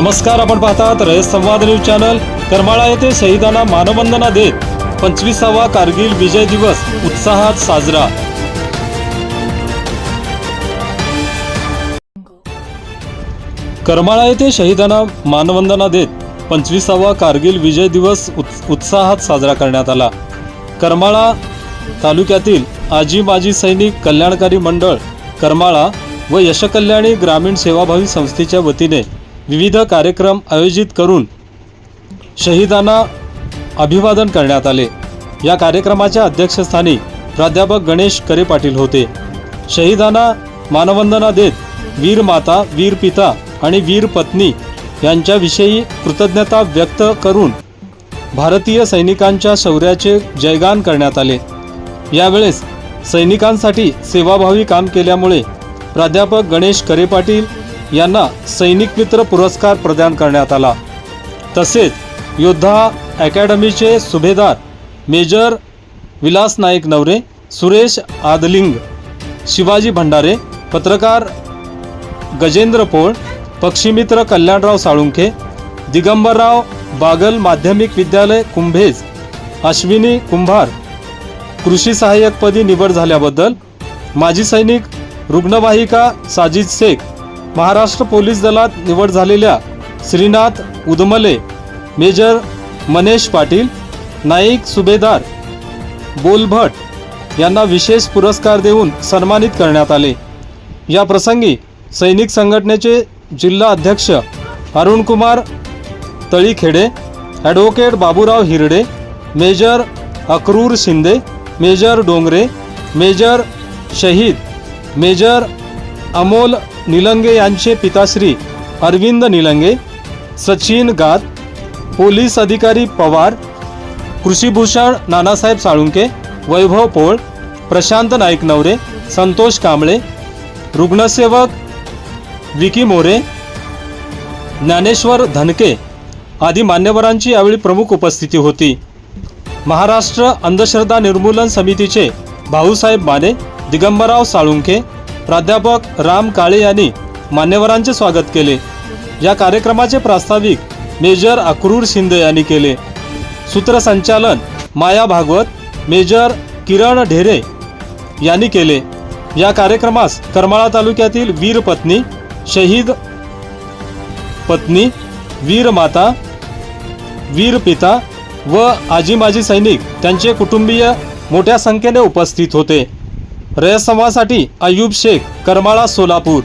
नमस्कार आपण पाहतात रयत संवाद न्यूज चॅनल. करमाळा येथे शहीदांना मानवंदना देत पंचवीसावा कारगिल विजय दिवस उत्साहात साजरा. करमाळा येथे शहीदांना मानवंदना देत पंचवीसावा कारगिल विजय दिवस उत्- उत्साहात साजरा करण्यात आला. करमाळा तालुक्यातील आजी माजी सैनिक कल्याणकारी मंडळ करमाळा व यशकल्याणी ग्रामीण सेवाभावी संस्थेच्या वतीने विविध कार्यक्रम आयोजित करून शहीदांना अभिवादन करण्यात आले. या कार्यक्रमाच्या अध्यक्षस्थानी प्राध्यापक गणेश करे पाटील होते. शहीदांना मानवंदना देत वीर माता वीर पिता आणि वीर पत्नी यांच्याविषयी कृतज्ञता व्यक्त करून भारतीय सैनिकांच्या शौर्याचे जयगान करण्यात आले. यावेळेस सैनिकांसाठी सेवाभावी काम केल्यामुळे प्राध्यापक गणेश करे पाटील यांना सैनिक मित्र पुरस्कार प्रदान करण्यात आला. तसेच योद्धा अकॅडमीचे सुभेदार मेजर विलास नाईक नवरे सुरेश आदलिंग शिवाजी भंडारे पत्रकार गजेंद्र पोळ पक्षीमित्र कल्याणराव साळुंखे दिगंबरराव बागल माध्यमिक विद्यालय कुंभेज अश्विनी कुंभार कृषी सहाय्यकपदी निवड झाल्याबद्दल माजी सैनिक रुग्णवाहिका साजिद शेख महाराष्ट्र पोलीस दलात निवड झालेल्या श्रीनाथ उदमले मेजर मनेश पाटील नाईक सुभेदार बोलभट यांना विशेष पुरस्कार देऊन सन्मानित करण्यात आले. या प्रसंगी सैनिक संघटनेचे जिल्हा अध्यक्ष Arunkumar Talikhede advocate Baburao Hirde major Akrur Shinde major Dongre major शहीद मेजर अमोल निलंगे यांचे पिताश्री अरविंद निलंगे सचिन गात पोलीस अधिकारी पवार कृषीभूषण नानासाहेब साळुंके वैभव पोळ प्रशांत नाईक नवरे संतोष कांबळे रुग्णसेवक विकी मोरे ज्ञानेश्वर धनके आदी मान्यवरांची यावेळी प्रमुख उपस्थिती होती. महाराष्ट्र अंधश्रद्धा निर्मूलन समितीचे भाऊसाहेब माने दिगंबरराव साळुंखे प्राध्यापक राम काळे यांनी मान्यवरांचे स्वागत केले. या कार्यक्रमाचे प्रास्ताविक मेजर अक्रूर शिंदे यांनी केले. सूत्रसंचालन माया भागवत मेजर किरण ढेरे यांनी केले. या कार्यक्रमास करमाळा तालुक्यातील वीर पत्नी शहीद पत्नी वीर माता वीर पिता व आजी माजी सैनिक त्यांचे कुटुंबीय मोठ्या संख्येने उपस्थित होते. रयसंवासाठी अयुब शेख करमाळा सोलापूर.